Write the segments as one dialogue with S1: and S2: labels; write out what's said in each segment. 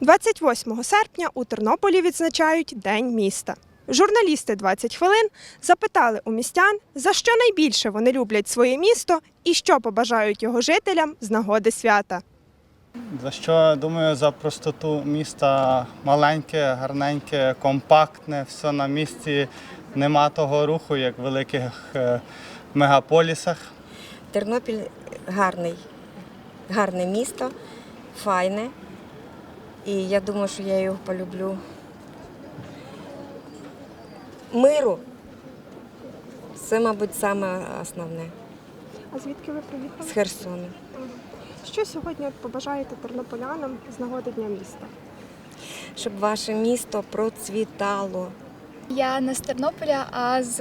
S1: 28 серпня у Тернополі відзначають День міста. Журналісти 20 хвилин запитали у містян, за що найбільше вони люблять своє місто і що побажають його жителям з нагоди свята.
S2: За що думаю, за простоту міста маленьке, гарненьке, компактне, все на місці. Нема того руху, як в великих е, мегаполісах.
S3: Тернопіль гарний, гарне місто, файне. І я думаю, що я його полюблю. Миру. Це, мабуть, саме основне
S1: А звідки ви приїхали?
S3: з Херсону.
S1: Що сьогодні побажаєте тернополянам з нагоди Дня міста?
S3: Щоб ваше місто процвітало.
S4: Я не з Тернополя, а з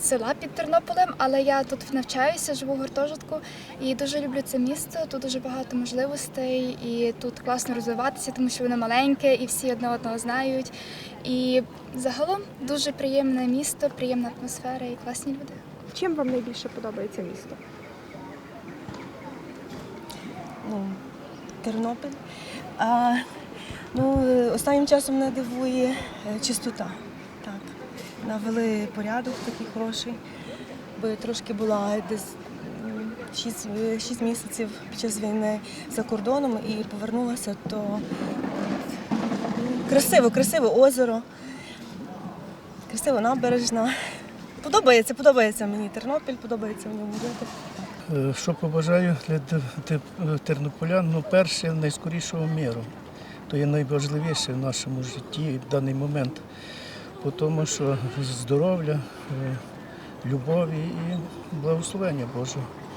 S4: села під Тернополем, але я тут навчаюся, живу в гуртожитку і дуже люблю це місто. Тут дуже багато можливостей, і тут класно розвиватися, тому що воно маленьке і всі одне одного знають. І загалом дуже приємне місто, приємна атмосфера і класні люди.
S1: Чим вам найбільше подобається місто?
S5: ну, Тернопіль. А, ну, останнім часом мене дивує е, чистота. Так. Навели порядок такий хороший, бо я трошки була десь 6, 6 місяців під час війни за кордоном і повернулася, то красиво, красиве озеро, красива набережна. Подобається, подобається мені Тернопіль, подобається мені жити.
S6: Е, Що побажаю для те- те- тернополян? Ну, перше, найскорішого миру. То є найважливіше в нашому житті в даний момент. Тому, що здоров'я, е, любові і благословення Божого.